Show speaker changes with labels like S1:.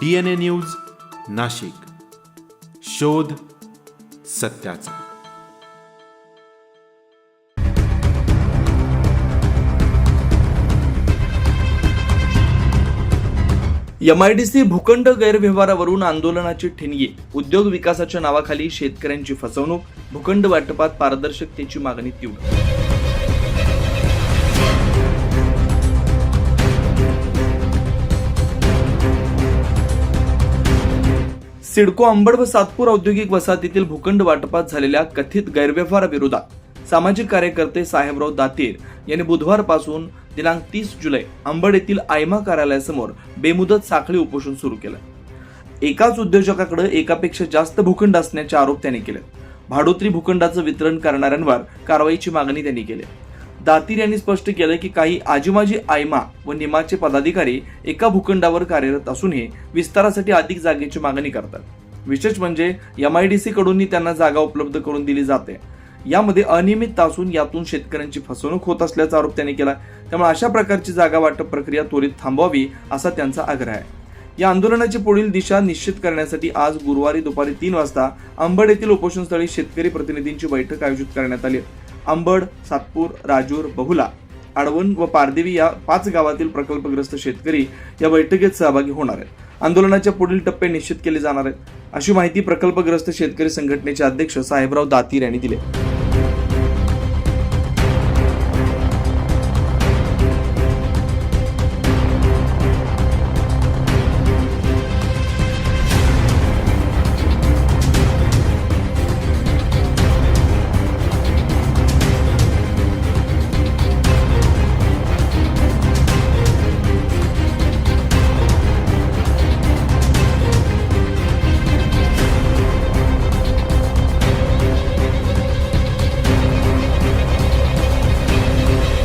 S1: D N A news Nashik. शोध सत्याचा.
S2: MIDC भूखंड गैरव्यवहारावरून आंदोलनाची ठिणगी. उद्योग विकासाच्या नावाखाली शेतकऱ्यांची फसवणूक भूखंड वाटपात पारदर्शकतेची मागणी तीव्र. सिडको अंबड व सातपूर औद्योगिक वसाहतीतील भूखंड वाटपात झालेल्या कथित गैरव्यवहाराविरोधात सामाजिक कार्यकर्ते साहेबराव दातीर यांनी बुधवारपासून दिनांक तीस जुलै अंबड येथील आयमा कार्यालयासमोर बेमुदत साखळी उपोषण सुरू केलं. एकाच उद्योजकाकडे एकापेक्षा जास्त भूखंड असण्याचे आरोप त्यांनी केले. भाडोत्री भूखंडाचं वितरण करणाऱ्यांवर कारवाईची मागणी त्यांनी केली. दातीर यांनी स्पष्ट केलं की काही आजीमाजी आयमा व निमाचे पदाधिकारी एका भूखंडावर कार्यरत असूनही विस्तारासाठी अधिक जागेची मागणी करतात. विशेष म्हणजे एमआयडीसी कडूनही त्यांना जागा उपलब्ध करून दिली जाते. यामध्ये अनियमितता असून यातून शेतकऱ्यांची फसवणूक होत असल्याचा आरोप त्यांनी केला. त्यामुळे अशा प्रकारची जागा वाटप प्रक्रिया त्वरित थांबवावी असा त्यांचा आग्रह आहे. या आंदोलनाची पुढील दिशा निश्चित करण्यासाठी आज गुरुवारी दुपारी तीन वाजता अंबड येथील उपोषणस्थळी शेतकरी प्रतिनिधींची बैठक आयोजित करण्यात आली. आंबड सातपूर राजूर बहुला आडवण व पारदेवी या पाच गावातील प्रकल्पग्रस्त शेतकरी या बैठकीत सहभागी होणार आहेत. आंदोलनाच्या पुढील टप्पे निश्चित केले जाणार आहेत. अशी माहिती प्रकल्पग्रस्त शेतकरी संघटनेचे अध्यक्ष साहेबराव दातीर यांनी दिली